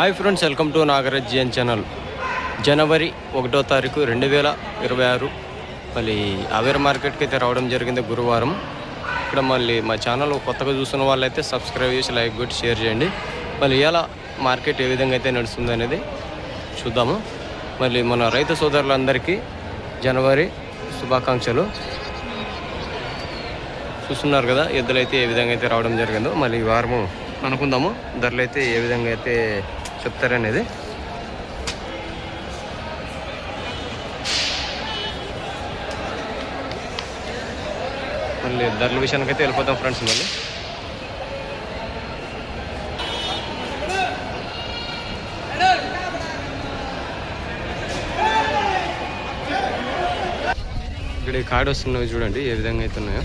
hi friends welcome to Nagaraj G N channel జనవరి ఒకటో తారీఖు రెండు వేల ఇరవై ఆరు మళ్ళీ అవేర్ మార్కెట్కి అయితే రావడం జరిగింది గురువారం ఇక్కడ మళ్ళీ మా ఛానల్ కొత్తగా చూస్తున్న వాళ్ళైతే సబ్స్క్రైబ్ చేసి లైక్ కొట్టి షేర్ చేయండి మళ్ళీ ఇలా మార్కెట్ ఏ విధంగా అయితే నడుస్తుంది అనేది చూద్దాము మళ్ళీ మన రైతు సోదరులందరికీ జనవరి శుభాకాంక్షలు చూస్తున్నారు కదా ఎద్దులైతే ఏ విధంగా అయితే రావడం జరిగిందో మళ్ళీ వారము అనుకుందాము ధరలు అయితే ఏ విధంగా అయితే చెప్తారనేది మళ్ళీ ధరల విషయానికి అయితే వెళ్ళిపోతాం ఫ్రెండ్స్ మళ్ళీ ఇక్కడ కార్డు వస్తున్నాయి చూడండి ఏ విధంగా అయితే ఉన్నాయో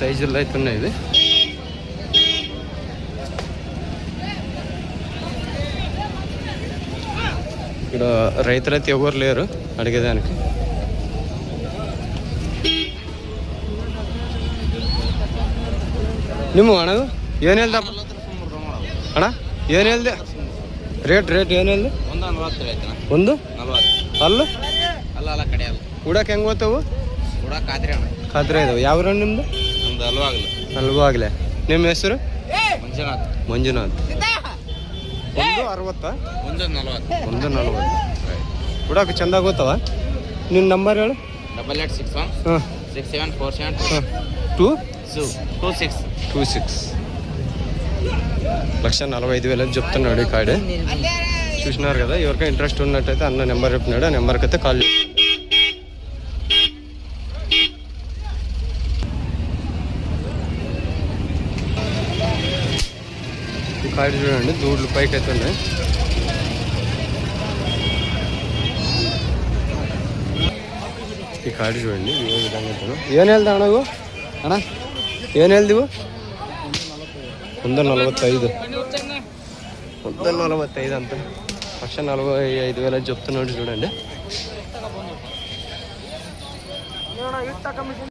ಸೈಜ್ ಎಲ್ಲ ఉన్నాయి ఇది ఇక్కడ రైతులైతే ಲೇರು లేరు ನಿಮ್ಮ ಅಣ್ಣ ಏನು ಹೇಳ್ದ ಅಣ್ಣ ಏನು ರೇಟ್ ರೇಟ್ ಏನು ಒಂದು ಅಲ್ಲ ಅಲ್ಲ ಅಲ್ಲ ಕಡೆ ಅಲ್ಲ ಅಣ್ಣ ಯಾವ ನಿಮ್ಮದು ನಮ್ದು ನಿಮ್ಮ ಹೆಸರು ಮಂಜುನಾಥ್ ಮಂಜುನಾಥ್ ಒಂದು ಒಂದು ಒಂದು ನಲ್ವತ್ತು ಚಂದ ಗೊತ್ತವ ನಿನ್ ನಂಬರ್ ಹೇಳು double eight six one six seven four seven two two six two six lakh ನಲವೈದು ನೋಡಿ ಕಾಡೆ ಇವ್ರಿಗೆ ಇಂಟ್ರೆಸ್ಟ್ సైడ్ చూడండి దూడ్లు పైకి అయితే ఉన్నాయి ఈ కాడ చూడండి ఏ విధంగా ఏం వెళ్తా అన్నగు అన్నా ఏం వెళ్దివు వంద నలభై ఐదు వంద నలభై ఐదు అంత లక్ష నలభై ఐదు వేల చెప్తున్నాడు చూడండి